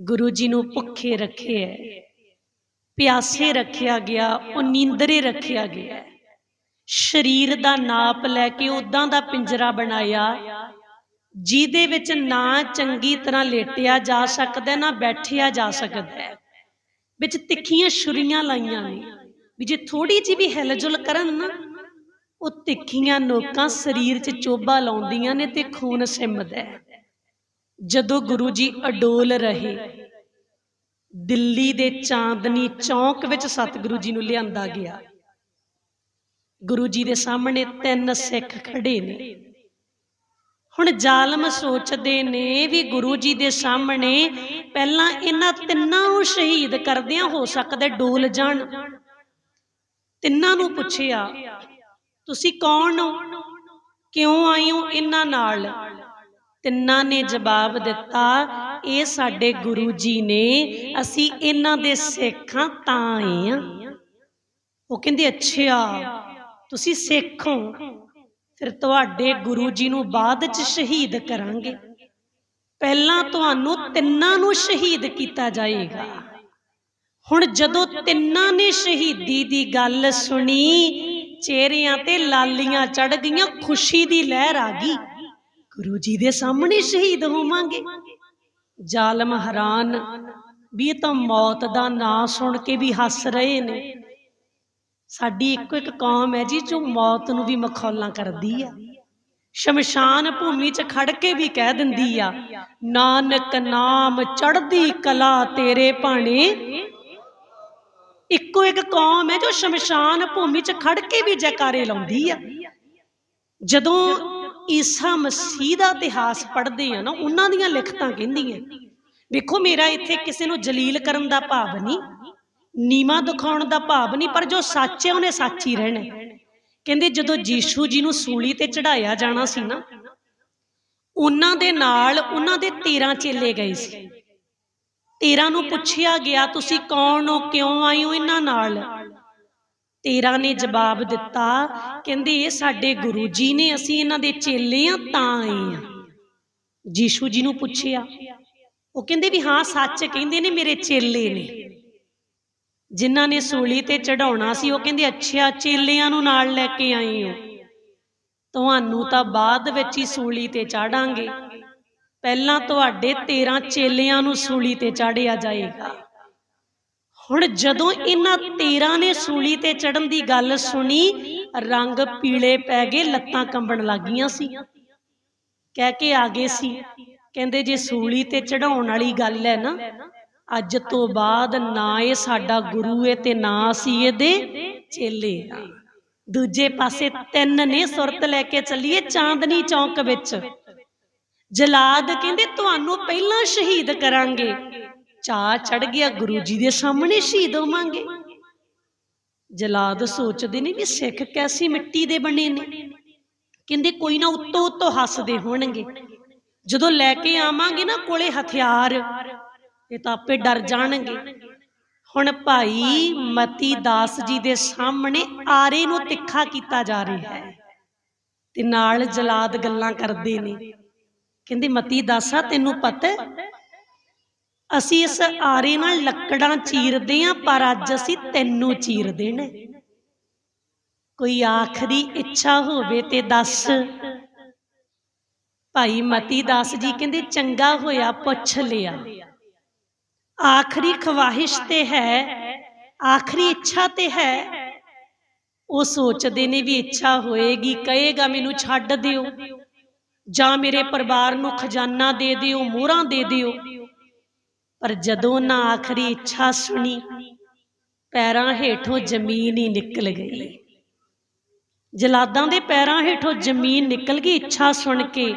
ਗੁਰੂ ਜੀ ਨੂੰ ਭੁੱਖੇ ਰੱਖਿਆ ਪਿਆਸੇ ਰੱਖਿਆ ਗਿਆ, ਉਹ ਨੀਂਦਰੇ ਰੱਖਿਆ ਗਿਆ। ਸਰੀਰ ਦਾ ਨਾਪ ਲੈ ਕੇ ਉਦਾਂ ਦਾ ਪਿੰਜਰਾ ਬਣਾਇਆ, ਜਿਹਦੇ ਵਿੱਚ ਨਾ ਚੰਗੀ ਤਰ੍ਹਾਂ ਲੇਟਿਆ ਜਾ ਸਕਦਾ, ਨਾ ਬੈਠਿਆ ਜਾ ਸਕਦਾ। ਵਿੱਚ ਤਿੱਖੀਆਂ ਛੁਰੀਆਂ ਲਾਈਆਂ ਨੇ, ਵੀ ਜੇ ਥੋੜੀ ਜਿਹੀ ਵੀ ਹਿਲਜੁਲ ਕਰਨ ਨਾ, ਉਹ ਤਿੱਖੀਆਂ ਨੋਕਾਂ ਸਰੀਰ 'ਚ ਚੋਬਾ ਲਾਉਂਦੀਆਂ ਨੇ ਤੇ ਖੂਨ ਸਿੰਮਦਾ ਹੈ। ਜਦੋਂ ਗੁਰੂ ਜੀ ਅਡੋਲ ਰਹੇ, ਦਿੱਲੀ ਦੇ ਚਾਂਦਨੀ ਚੌਂਕ ਵਿੱਚ ਸਤਿਗੁਰੂ ਜੀ ਨੂੰ ਲਿਆਂਦਾ ਗਿਆ। ਗੁਰੂ ਜੀ ਦੇ ਸਾਹਮਣੇ ਤਿੰਨ ਸਿੱਖ ਖੜੇ ਨੇ। ਹੁਣ ਜ਼ਾਲਮ ਸੋਚਦੇ ਨੇ ਵੀ ਗੁਰੂ ਜੀ ਦੇ ਸਾਹਮਣੇ ਪਹਿਲਾਂ ਇਹਨਾਂ ਤਿੰਨਾਂ ਨੂੰ ਸ਼ਹੀਦ ਕਰਦਿਆਂ ਹੋ ਸਕਦਾ ਡੋਲ ਜਾਣ। ਤਿੰਨਾਂ ਨੂੰ ਪੁੱਛਿਆ, ਤੁਸੀਂ ਕੌਣ ਹੋ? ਕਿਉਂ ਆਏ ਹੋ ਇਹਨਾਂ ਨਾਲ? ਤਿੰਨਾਂ ਨੇ ਜਵਾਬ ਦਿੱਤਾ, ਇਹ ਸਾਡੇ ਗੁਰੂ ਜੀ ਨੇ, ਅਸੀਂ ਇਹਨਾਂ ਦੇ ਸਿੱਖਾਂ ਤਾਂ ਆਏ ਆ। ਉਹ ਕਹਿੰਦੇ, ਅੱਛਾ, ਤੁਸੀਂ ਸਿੱਖ ਹੋ, ਫਿਰ ਤੁਹਾਡੇ ਗੁਰੂ ਜੀ ਨੂੰ ਬਾਅਦ ਚ ਸ਼ਹੀਦ ਕਰਾਂਗੇ। ਪਹਿਲਾਂ ਤੁਹਾਨੂੰ ਤਿੰਨਾਂ ਨੂੰ ਸ਼ਹੀਦ ਕੀਤਾ ਜਾਏਗਾ। ਹੁਣ ਜਦੋਂ ਤਿੰਨਾਂ ਨੇ ਸ਼ਹੀਦੀ ਦੀ ਗੱਲ ਸੁਣੀ, ਚਿਹਰਿਆਂ ਤੇ ਲਾਲੀਆਂ ਚੜ ਗਈਆਂ, ਖੁਸ਼ੀ ਦੀ ਲਹਿਰ ਆ ਗਈ। ਗੁਰੂ ਜੀ ਦੇ ਸਾਹਮਣੇ ਸ਼ਹੀਦ ਹੋਵਾਂਗੇ। ਜ਼ਾਲਮ ਹੈਰਾਨ, ਵੀ ਇਹ ਤਾਂ ਮੌਤ ਦਾ ਨਾਂ ਸੁਣ ਕੇ ਵੀ ਹੱਸ ਰਹੇ ਨੇ। ਸਾਡੀ ਇੱਕੋ ਇੱਕ ਕੌਮ ਹੈ ਜੀ, ਜੋ ਮੌਤ ਨੂੰ ਵੀ ਮਖੌਲਾਂ ਕਰਦੀ ਆ। ਸ਼ਮਸ਼ਾਨ ਭੂਮੀ 'ਚ ਖੜ ਕੇ ਵੀ ਕਹਿ ਦਿੰਦੀ ਆ, ਨਾਨਕ ਨਾਮ ਚੜਦੀ ਕਲਾ ਤੇਰੇ ਭਾਣੇ। ਇੱਕੋ ਇੱਕ ਕੌਮ ਹੈ ਜੋ ਸ਼ਮਸ਼ਾਨ ਭੂਮੀ 'ਚ ਖੜ ਕੇ ਵੀ ਜੈਕਾਰੇ ਲਾਉਂਦੀ ਆ। ਜਦੋਂ ਈਸਾ ਮਸੀਹ ਦਾ ਇਤਿਹਾਸ ਪੜ੍ਹਦੇ ਆ ਨਾ, ਉਹਨਾਂ ਦੀਆਂ ਲਿਖਤਾਂ ਕਹਿੰਦੀਆਂ, ਵੇਖੋ ਮੇਰਾ ਇੱਥੇ ਕਿਸੇ ਨੂੰ ਜਲੀਲ ਕਰਨ ਦਾ ਭਾਵ ਨਹੀਂ ਨੀਮਾ ਦਿਖਾਉਣ ਦਾ ਭਾਵ ਨਹੀਂ, ਪਰ ਜੋ ਸੱਚ ਹੈ, ਉਹਨੇ ਸੱਚ ਹੀ ਰਹਿਣਾ। ਕਹਿੰਦੇ ਜਦੋਂ ਜੀਸ਼ੂ ਜੀ ਨੂੰ ਸੂਲੀ ਤੇ ਚੜਾਇਆ ਜਾਣਾ ਸੀ ਨਾ, ਉਹਨਾਂ ਦੇ ਨਾਲ ਉਹਨਾਂ ਦੇ 13 ਚੇਲੇ ਗਏ ਸੀ। 13 ਨੂੰ ਪੁੱਛਿਆ ਗਿਆ, ਤੁਸੀਂ ਕੌਣ ਹੋ? ਕਿਉਂ ਆਏ ਹੋ ਇਹਨਾਂ ਨਾਲ? 13 ਨੇ ਜਵਾਬ ਦਿੱਤਾ, ਕਹਿੰਦੇ ਇਹ ਸਾਡੇ ਗੁਰੂ ਜੀ ਨੇ, ਅਸੀਂ ਇਹਨਾਂ ਦੇ ਚੇਲੇ ਆ ਤਾਂ ਆਏ ਆ ਜੀਸ਼ੂ ਜੀ ਨੂੰ ਪੁੱਛਿਆ, ਉਹ ਕਹਿੰਦੇ ਵੀ ਹਾਂ, ਸੱਚ ਕਹਿੰਦੇ ਨੇ ਮੇਰੇ ਚੇਲੇ ਨੇ। ਜਿਨ੍ਹਾਂ ਨੇ ਸੂਲੀ ਤੇ ਚੜਾਉਣਾ ਸੀ, ਉਹ ਕਹਿੰਦੇ ਅੱਛਾ, ਚੇਲਿਆਂ ਨੂੰ ਨਾਲ ਲੈ ਕੇ ਆਏ ਹੋ। ਤੁਹਾਨੂੰ ਤਾਂ ਬਾਅਦ ਵਿੱਚ ਹੀ ਸੂਲੀ ਤੇ ਚਾੜਾਂਗੇ ਪਹਿਲਾਂ ਤੁਹਾਡੇ 13 ਚੇਲਿਆਂ ਨੂੰ ਸੂਲੀ ਤੇ ਚਾੜਿਆ ਜਾਏਗਾ। ਹੁਣ ਜਦੋਂ ਇਹਨਾਂ 13 ਨੇ ਸੂਲੀ ਤੇ ਚੜਨ ਦੀ ਗੱਲ ਸੁਣੀ, ਰੰਗ ਪੀਲੇ ਪੈ ਗਏ, ਲੱਤਾਂ ਕੰਬਣ ਲੱਗੀਆਂ ਸੀ। ਕਹਿ ਕੇ ਆ ਗਏ ਸੀ, ਕਹਿੰਦੇ ਜੇ ਸੂਲੀ ਤੇ ਚੜਾਉਣ ਵਾਲੀ ਗੱਲ ਹੈ ਨਾ, ਅੱਜ ਤੋਂ ਬਾਅਦ ਨਾ ਇਹ ਸਾਡਾ ਗੁਰੂ ਹੈ ਤੇ ਨਾ ਅਸੀਂ ਇਹਦੇ ਚੇਲੇ ਆ। ਦੂਜੇ ਪਾਸੇ ਤਿੰਨ ਨੇ ਸੁਰਤ ਲੈ ਕੇ ਚੱਲੀਏ ਚਾਂਦਨੀ ਚੌਂਕ ਵਿੱਚ। ਜਲਾਦ ਕਹਿੰਦੇ, ਤੁਹਾਨੂੰ ਪਹਿਲਾਂ ਸ਼ਹੀਦ ਕਰਾਂਗੇ। ਚਾ ਚੜ ਗਿਆ ਗੁਰੂ ਜੀ ਦੇ ਸਾਹਮਣੇ ਸ਼ਹੀਦ ਹੋਵਾਂਗੇ। ਜਲਾਦ ਸੋਚਦੇ ਨੇ ਵੀ ਸਿੱਖ ਕੈਸੀ ਮਿੱਟੀ ਦੇ ਬਣੇ ਨੇ। ਕਹਿੰਦੇ ਕੋਈ ਨਾ ਉੱਤੋਂ ਉੱਤੋਂ ਹੱਸਦੇ ਹੋਣਗੇ। ਜਦੋਂ ਲੈ ਕੇ ਆਵਾਂਗੇ ਨਾ ਕੋਲੇ ਹਥਿਆਰ ਇਹ ਤਾਂ ਆਪੇ ਡਰ ਜਾਣਗੇ। ਹੁਣ ਭਾਈ ਮਤੀ ਦਾਸ ਜੀ ਦੇ ਸਾਹਮਣੇ ਆਰੇ ਨੂੰ ਤਿੱਖਾ ਕੀਤਾ ਜਾ ਰਿਹਾ ਹੈ। ਤੇ ਨਾਲ ਜਲਾਦ ਗੱਲਾਂ ਕਰਦੇ ਨੇ। ਕਹਿੰਦੇ ਮਤੀ ਦਾਸਾ, ਤੈਨੂੰ ਪਤਾ ਅਸੀਂ ਇਸ ਆਰੇ ਨਾਲ ਲੱਕੜਾਂ ਚੀਰਦੇ ਆਂ ਪਰ ਅੱਜ ਅਸੀਂ ਤੈਨੂੰ ਚੀਰ ਦੇਣਾ ਕੋਈ ਆਖਰੀ ਇੱਛਾ ਹੋਵੇ ਤੇ ਦੱਸ। ਭਾਈ ਮਤੀ ਦਾਸ ਜੀ ਕਹਿੰਦੇ, ਚੰਗਾ ਹੋਇਆ ਪੁੱਛ ਲਿਆ। ਆਖਰੀ ਖਵਾਹਿਸ਼ ਤੇ ਹੈ, ਆਖਰੀ ਇੱਛਾ ਤੇ ਹੈ। ਉਹ ਸੋਚਦੇ ਨੇ ਵੀ ਇੱਛਾ ਹੋਏਗੀ, ਕਹੇਗਾ ਮੈਨੂੰ ਛੱਡ ਦਿਓ। ਜਾਂ ਮੇਰੇ ਪਰਿਵਾਰ ਨੂੰ ਖਜ਼ਾਨਾ ਦੇ ਦਿਓ, ਮੋਹਰਾਂ ਦੇ ਦਿਓ। ਪਰ ਜਦੋਂ ਨਾ ਆਖਰੀ ਇੱਛਾ ਸੁਣੀ, ਪੈਰਾਂ ਹੇਠੋਂ ਜ਼ਮੀਨ ਹੀ ਨਿਕਲ ਗਈ। ਜਲਾਦਾਂ ਦੇ ਪੈਰਾਂ ਹੇਠੋਂ ਜ਼ਮੀਨ ਨਿਕਲ ਗਈ ਇੱਛਾ ਸੁਣ ਕੇ।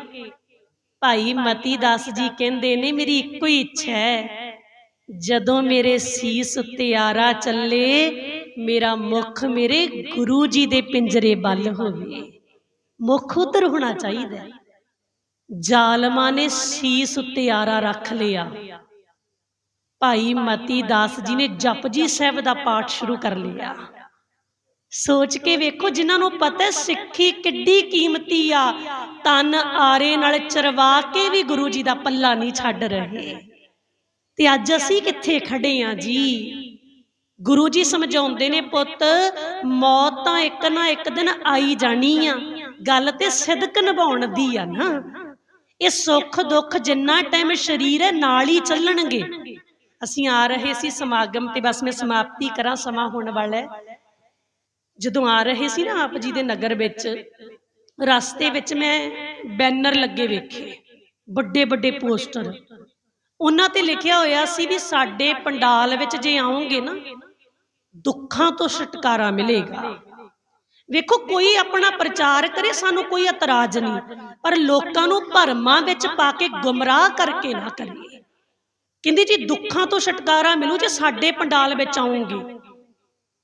ਭਾਈ ਮਤੀ ਦਾਸ ਜੀ ਕਹਿੰਦੇ ਨੇ, ਮੇਰੀ ਇੱਕੋ ਹੀ ਇੱਛਾ ਹੈ। ਜਦੋਂ ਮੇਰੇ ਸੀਸ ਉੱਤੇ ਆਰਾ ਚੱਲੇ, ਮੇਰਾ ਮੁਖ ਮੇਰੇ ਗੁਰੂ ਜੀ ਦੇ ਪਿੰਜਰੇ ਵੱਲ ਹੋਵੇ। ਮੁਖ ਉਧਰ ਹੋਣਾ ਚਾਹੀਦਾ ਜ਼ਾਲਮਾਂ ਨੇ ਸੀਸ ਉੱਤੇ ਆਰਾ ਰੱਖ ਲਿਆ। ਭਾਈ ਮਤੀ ਦਾਸ ਜੀ ਨੇ ਜਪਜੀ ਸਾਹਿਬ ਦਾ ਪਾਠ ਸ਼ੁਰੂ ਕਰ ਲਿਆ। ਸੋਚ ਕੇ ਵੇਖੋ ਜਿਨ੍ਹਾਂ ਨੂੰ ਪਤਾ ਸਿੱਖੀ ਕਿੱਡੀ ਕੀਮਤੀ ਆ, ਤਨ ਆਰੇ ਨਾਲ ਚਰਵਾ ਕੇ ਵੀ ਗੁਰੂ ਜੀ ਦਾ ਪੱਲਾ ਨਹੀਂ ਛੱਡ ਰਹੇ। ਤੇ ਅੱਜ ਅਸੀਂ ਕਿੱਥੇ ਖੜੇ ਆ ਜੀ? ਗੁਰੂ ਜੀ ਸਮਝਾਉਂਦੇ ਨੇ, ਪੁੱਤ, ਮੌਤ ਤਾਂ ਇੱਕ ਨਾ ਇੱਕ ਦਿਨ ਆਈ ਜਾਣੀ ਆ। ਗੱਲ ਤੇ ਸਿਦਕ ਨਿਭਾਉਣ ਦੀ ਆ ਨਾ। ਇਹ ਸੁੱਖ ਦੁੱਖ ਜਿੰਨਾ ਟਾਈਮ ਸਰੀਰ ਹੈ ਨਾਲ ਹੀ ਚੱਲਣਗੇ ਅਸੀਂ ਆ ਰਹੇ ਸੀ ਸਮਾਗਮ ਤੇ ਬਸ ਮੈਂ ਸਮਾਪਤੀ ਕਰਾਂ, ਸਮਾਂ ਹੋਣ ਵਾਲਾ ਹੈ। ਜਦੋਂ ਆ ਰਹੇ ਸੀ ਨਾ ਆਪ ਜੀ ਦੇ ਨਗਰ ਵਿੱਚ, ਰਸਤੇ ਵਿੱਚ ਮੈਂ ਬੈਨਰ ਲੱਗੇ ਵੇਖੇ ਵੱਡੇ ਵੱਡੇ ਪੋਸਟਰ। ਉਹਨਾਂ ਤੇ ਲਿਖਿਆ ਹੋਇਆ ਸੀ ਵੀ ਸਾਡੇ ਪੰਡਾਲ ਵਿੱਚ ਜੇ ਆਉਂਗੇ ਨਾ, ਦੁੱਖਾਂ ਤੋਂ ਛੁਟਕਾਰਾ ਮਿਲੇਗਾ। ਵੇਖੋ, ਕੋਈ ਆਪਣਾ ਪ੍ਰਚਾਰ ਕਰੇ, ਸਾਨੂੰ ਕੋਈ ਇਤਰਾਜ਼ ਨਹੀਂ, ਪਰ ਲੋਕਾਂ ਨੂੰ ਭਰਮਾਂ ਵਿੱਚ ਪਾ ਕੇ ਗੁੰਮਰਾਹ ਕਰਕੇ ਨਾ ਕਰੀਏ। ਕਹਿੰਦੀ ਜੀ ਦੁੱਖਾਂ ਤੋਂ ਛੁਟਕਾਰਾ ਮਿਲੂ ਜੇ ਸਾਡੇ ਪੰਡਾਲ ਵਿੱਚ ਆਉਂਗੇ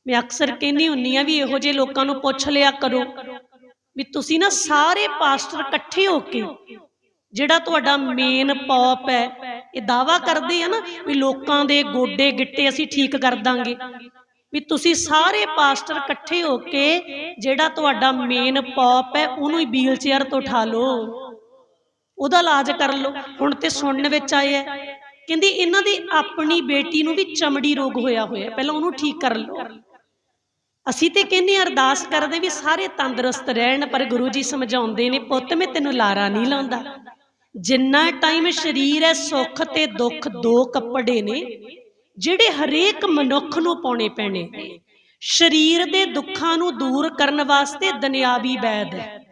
ਮੈਂ ਅਕਸਰ ਕਹਿੰਦੀ ਹੁੰਨੀ ਆ ਵੀ ਇਹੋ ਜਿਹੇ ਲੋਕਾਂ ਨੂੰ ਪੁੱਛ ਲਿਆ ਕਰੋ ਵੀ ਤੁਸੀਂ ਨਾ ਸਾਰੇ ਪਾਸਟਰ ਇਕੱਠੇ ਹੋ ਕੇ ਜਿਹੜਾ ਤੁਹਾਡਾ ਮੇਨ ਪੌਪ ਹੈ ਇਹ ਦਾਵਾ ਕਰਦੇ ਆ ਨਾ ਵੀ ਲੋਕਾਂ ਦੇ ਗੋਡੇ ਗਿੱਟੇ ਅਸੀਂ ਠੀਕ ਕਰ ਦਾਂਗੇ। ਵੀ ਤੁਸੀਂ ਸਾਰੇ ਪਾਸਟਰ ਇਕੱਠੇ ਹੋ ਕੇ ਜਿਹੜਾ ਤੁਹਾਡਾ ਮੇਨ ਪੌਪ ਹੈ ਉਹਨੂੰ ਹੀ ਵੀਲ ਚੇਅਰ ਤੋਂ ਉਠਾ ਲਓ। ਉਹਦਾ ਇਲਾਜ ਕਰ ਲਓ। ਹੁਣ ਤੇ ਸੁਣਨ ਵਿੱਚ ਆਇਆ ਹੈ, ਕਹਿੰਦੀ ਇਹਨਾਂ ਦੀ ਆਪਣੀ ਬੇਟੀ ਨੂੰ ਵੀ ਚਮੜੀ ਰੋਗ ਹੋਇਆ ਹੋਇਆ ਪਹਿਲਾਂ ਉਹਨੂੰ ਠੀਕ ਕਰ ਲਓ। ਅਸੀਂ ਤੇ ਕਹਿੰਦੇ ਅਰਦਾਸ ਕਰਦੇ ਵੀ ਸਾਰੇ ਤੰਦਰੁਸਤ ਰਹਿਣ, ਪਰ ਗੁਰੂ ਜੀ ਸਮਝਾਉਂਦੇ ਨੇ, ਪੁੱਤ, ਮੈਂ ਤੈਨੂੰ ਲਾਰਾ ਨਹੀਂ ਲਾਉਂਦਾ। ਜਿੰਨਾ ਟਾਈਮ ਸਰੀਰ ਹੈ, ਸੁੱਖ ਤੇ ਦੁੱਖ ਦੋ ਕੱਪੜੇ ਨੇ, ਜਿਹੜੇ ਹਰੇਕ ਮਨੁੱਖ ਨੂੰ ਪਾਉਣੇ ਪੈਣੇ। ਸਰੀਰ ਦੇ ਦੁੱਖਾਂ ਨੂੰ ਦੂਰ ਕਰਨ ਵਾਸਤੇ ਦੁਨਿਆਵੀ ਵੈਦ ਹੈ।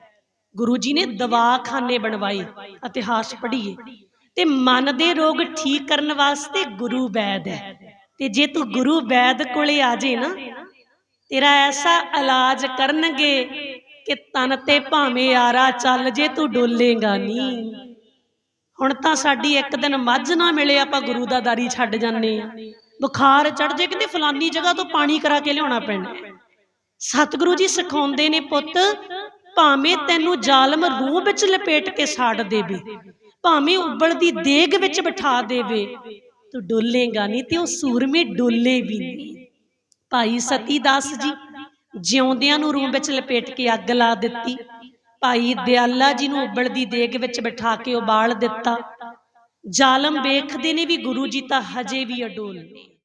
ਗੁਰੂ ਜੀ ਨੇ ਦਵਾਖਾਨੇ ਬਣਵਾਏ, ਇਤਿਹਾਸ ਪੜ੍ਹੀਏ। ਤੇ ਮਨ ਦੇ ਰੋਗ ਠੀਕ ਕਰਨ ਵਾਸਤੇ ਗੁਰੂ ਵੈਦ ਹੈ। ਤੇ ਜੇ ਤੂੰ ਗੁਰੂ ਵੈਦ ਕੋਲੇ ਆ ਜੇ ਨਾ, ਤੇਰਾ ਐਸਾ ਇਲਾਜ ਕਰਨਗੇ ਕਿ ਤਨ ਤੇ ਭਾਵੇਂ ਆਰਾ ਚੱਲ ਜੇ ਤੂੰ ਡੋਲੇਗਾ ਨਹੀਂ। ਹੁਣ ਤਾਂ ਸਾਡੀ ਇੱਕ ਦਿਨ ਮੱਝ ਨਾ ਮਿਲੇ, ਆਪਾਂ ਗੁਰੂ ਦਾ ਦਾਰੀ ਛੱਡ ਜਾਂਦੇ ਆ ਬੁਖਾਰ ਚੜ ਜੇ ਕਹਿੰਦੇ ਫਲਾਨੀ ਜਗ੍ਹਾ ਤੋਂ ਪਾਣੀ ਕਰਾ ਕੇ ਲਿਆਉਣਾ ਪੈਣਾ। ਸਤਿਗੁਰੂ ਜੀ ਸਿਖਾਉਂਦੇ ਨੇ ਪੁੱਤ, ਭਾਵੇਂ ਤੈਨੂੰ ਜ਼ਾਲਮ ਰੂਹ ਵਿੱਚ ਲਪੇਟ ਕੇ ਸਾੜ ਦੇਵੇ ਭਾਵੇਂ ਉਬਲਦੀ ਦੇਗ ਵਿੱਚ ਬਿਠਾ ਦੇਵੇ ਤੂੰ ਡੋਲੇਗਾ ਨਹੀਂ ਤੇ ਉਹ ਸੂਰਮੇ ਡੋਲੇ ਵੀ ਨਹੀਂ। ਭਾਈ ਸਤੀ ਦਾਸ ਜੀ ਜਿਉਂਦਿਆਂ ਨੂੰ ਰੂਮ ਵਿੱਚ ਲਪੇਟ ਕੇ ਅੱਗ ਲਾ ਦਿੱਤੀ। ਭਾਈ ਦਿਆਲਾ ਜੀ ਨੂੰ ਉਬਲਦੀ ਦੇਗ ਵਿੱਚ ਬਿਠਾ ਕੇ ਉਬਾਲ ਦਿੱਤਾ। ਜ਼ਾਲਮ ਵੇਖਦੇ ਨੇ ਵੀ ਗੁਰੂ ਜੀ ਤਾਂ ਹਜੇ ਵੀ ਅਡੋਲ ਨੇ।